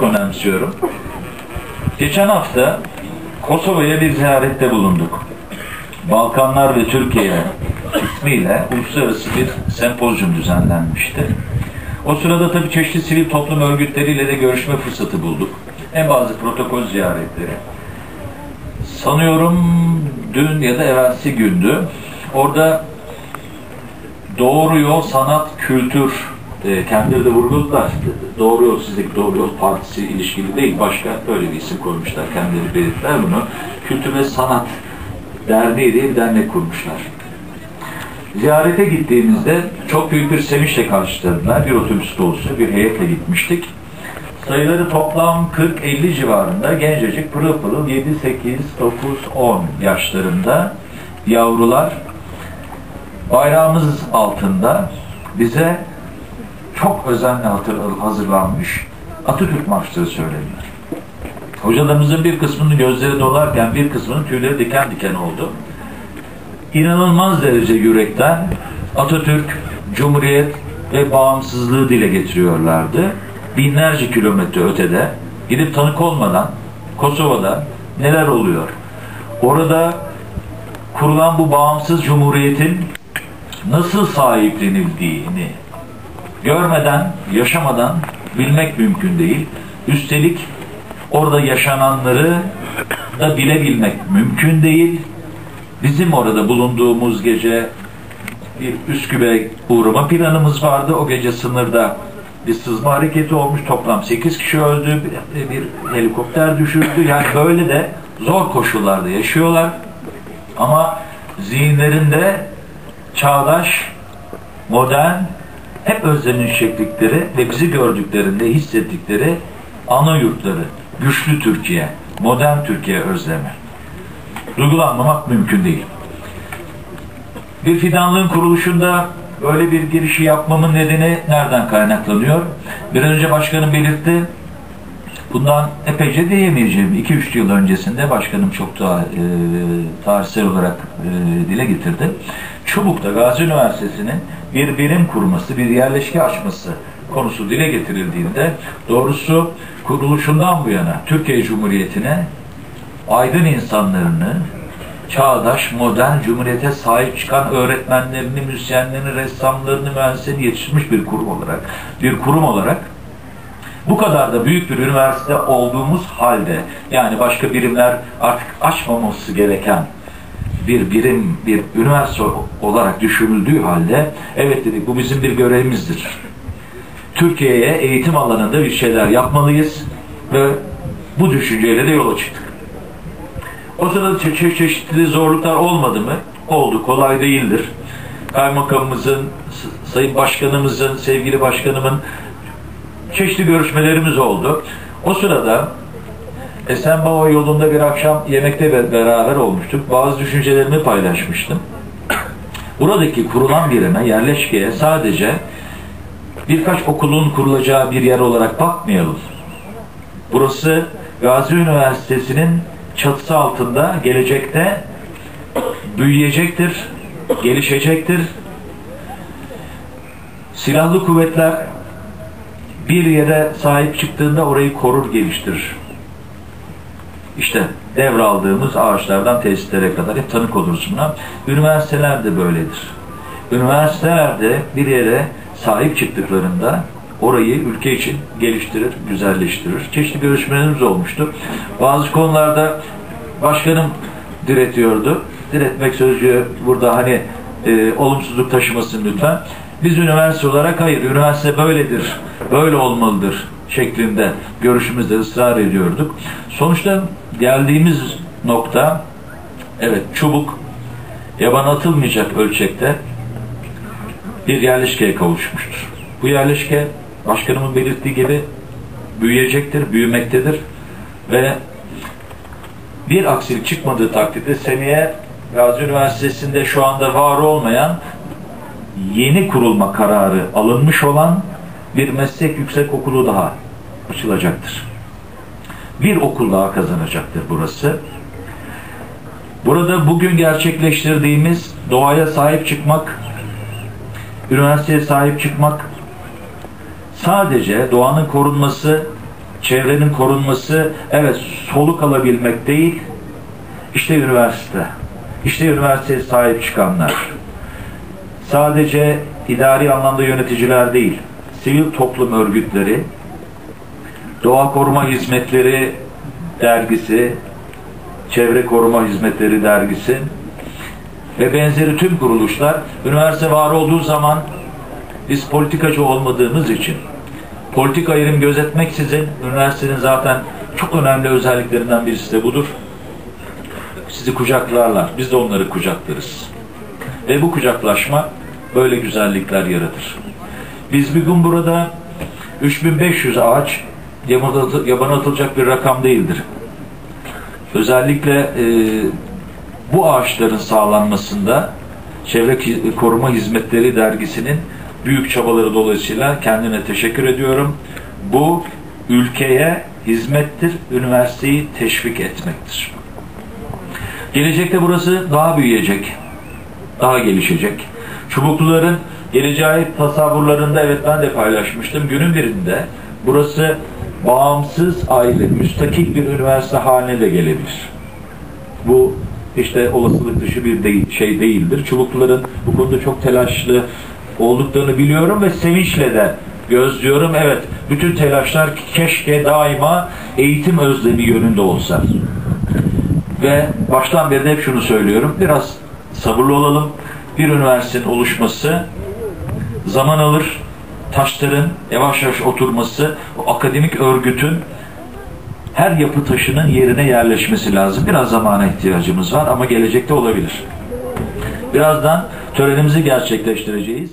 çok önemsiyorum. Geçen hafta Kosova'ya bir ziyarette bulunduk. Balkanlar ve Türkiye ismiyle uluslararası bir sempozyum düzenlenmişti. O sırada tabii çeşitli sivil toplum örgütleriyle de görüşme fırsatı bulduk. En bazı protokol ziyaretleri. Sanıyorum dün ya da evvelsi gündü. Orada Doğru Yol Sanat Kültür e, kendileri de vurguladılar. Doğru Yol sizdeki Doğru Yol Partisi ilişkili değil. Başka öyle bir isim koymuşlar. Kendileri belirttiler bunu. Kültür ve Sanat Derneği diye bir dernek kurmuşlar. Ziyarete gittiğimizde çok büyük bir sevinçle karşıladılar. Bir otobüs dolusu bir heyetle gitmiştik. Sayıları toplam 40-50 civarında gencecik pırıl pırıl 7, 8, 9, 10 yaşlarında yavrular bayrağımız altında bize çok özenle hazırlanmış Atatürk marşları söylediler. Hocalarımızın bir kısmının gözleri dolarken bir kısmının tüyleri diken diken oldu. İnanılmaz derece yürekten Atatürk, Cumhuriyet ve bağımsızlığı dile getiriyorlardı. Binlerce kilometre ötede gidip tanık olmadan Kosova'da neler oluyor? Orada kurulan bu bağımsız cumhuriyetin nasıl sahiplenildiğini görmeden, yaşamadan bilmek mümkün değil. Üstelik orada yaşananları da bilebilmek mümkün değil. Bizim orada bulunduğumuz gece bir Üsküp'e uğrama planımız vardı. O gece sınırda bir sızma hareketi olmuş. Toplam 8 kişi öldü. Bir, helikopter düşürdü. Yani böyle de zor koşullarda yaşıyorlar. Ama zihinlerinde çağdaş, modern, hep özlenişeceklikleri ve bizi gördüklerinde hissettikleri ana yurtları, güçlü Türkiye, modern Türkiye özlemi. Duygulanmamak mümkün değil. Bir fidanlığın kuruluşunda böyle bir girişi yapmamın nedeni nereden kaynaklanıyor? Bir önce başkanım belirtti. Bundan epeyce diyemeyeceğim. 2-3 yıl öncesinde başkanım çok daha e, tarihsel olarak e, dile getirdi. Çubuk'ta Gazi Üniversitesi'nin bir birim kurması, bir yerleşke açması konusu dile getirildiğinde doğrusu kuruluşundan bu yana Türkiye Cumhuriyeti'ne aydın insanlarını, çağdaş, modern cumhuriyete sahip çıkan öğretmenlerini, müzisyenlerini, ressamlarını, mühendislerini yetiştirmiş bir kurum olarak, bir kurum olarak bu kadar da büyük bir üniversite olduğumuz halde yani başka birimler artık açmaması gereken bir birim, bir üniversite olarak düşünüldüğü halde evet dedik bu bizim bir görevimizdir. Türkiye'ye eğitim alanında bir şeyler yapmalıyız ve bu düşünceyle de yola çıktık. O sırada çe çe çeşitli zorluklar olmadı mı? Oldu, kolay değildir. Kaymakamımızın, Sayın Başkanımızın, sevgili başkanımın çeşitli görüşmelerimiz oldu. O sırada Esenbaba yolunda bir akşam yemekte beraber olmuştuk. Bazı düşüncelerimi paylaşmıştım. Buradaki kurulan birime, yerleşkeye sadece birkaç okulun kurulacağı bir yer olarak bakmayalım. Burası Gazi Üniversitesi'nin çatısı altında gelecekte büyüyecektir, gelişecektir. Silahlı kuvvetler bir yere sahip çıktığında orayı korur, geliştirir. İşte devraldığımız ağaçlardan tesislere kadar hep tanık oluruz buna. Üniversiteler de böyledir. Üniversiteler de bir yere sahip çıktıklarında orayı ülke için geliştirir, güzelleştirir. Çeşitli görüşmelerimiz olmuştu. Bazı konularda başkanım diretiyordu. Diretmek sözcüğü burada hani e, olumsuzluk taşımasın lütfen. Biz üniversite olarak hayır, üniversite böyledir, böyle olmalıdır şeklinde görüşümüzde ısrar ediyorduk. Sonuçta geldiğimiz nokta evet çubuk yaban atılmayacak ölçekte bir yerleşkeye kavuşmuştur. Bu yerleşke başkanımın belirttiği gibi büyüyecektir, büyümektedir ve bir aksilik çıkmadığı takdirde seneye Gazi Üniversitesi'nde şu anda var olmayan yeni kurulma kararı alınmış olan bir meslek yüksek okulu daha açılacaktır. Bir okul daha kazanacaktır burası. Burada bugün gerçekleştirdiğimiz doğaya sahip çıkmak, üniversiteye sahip çıkmak sadece doğanın korunması, çevrenin korunması evet soluk alabilmek değil, işte üniversite, işte üniversiteye sahip çıkanlar. Sadece idari anlamda yöneticiler değil, sivil toplum örgütleri, Doğa Koruma Hizmetleri Dergisi, Çevre Koruma Hizmetleri Dergisi ve benzeri tüm kuruluşlar üniversite var olduğu zaman biz politikacı olmadığımız için politik ayrım gözetmeksizin üniversitenin zaten çok önemli özelliklerinden birisi de budur. Sizi kucaklarlar. Biz de onları kucaklarız. Ve bu kucaklaşma böyle güzellikler yaratır. Biz bir gün burada 3500 ağaç yabana atılacak bir rakam değildir. Özellikle e, bu ağaçların sağlanmasında Çevre Koruma Hizmetleri Dergisi'nin büyük çabaları dolayısıyla kendine teşekkür ediyorum. Bu ülkeye hizmettir, üniversiteyi teşvik etmektir. Gelecekte burası daha büyüyecek, daha gelişecek. Çubukluların geleceğe tasavvurlarında evet ben de paylaşmıştım. Günün birinde burası bağımsız aile, müstakil bir üniversite haline de gelebilir. Bu işte olasılık dışı bir de şey değildir. Çubukluların bu konuda çok telaşlı olduklarını biliyorum ve sevinçle de gözlüyorum. Evet, bütün telaşlar keşke daima eğitim özlemi yönünde olsa. Ve baştan beri de hep şunu söylüyorum. Biraz sabırlı olalım. Bir üniversitenin oluşması zaman alır. Taşların yavaş yavaş oturması, o akademik örgütün her yapı taşının yerine yerleşmesi lazım. Biraz zamana ihtiyacımız var ama gelecekte olabilir. Birazdan törenimizi gerçekleştireceğiz.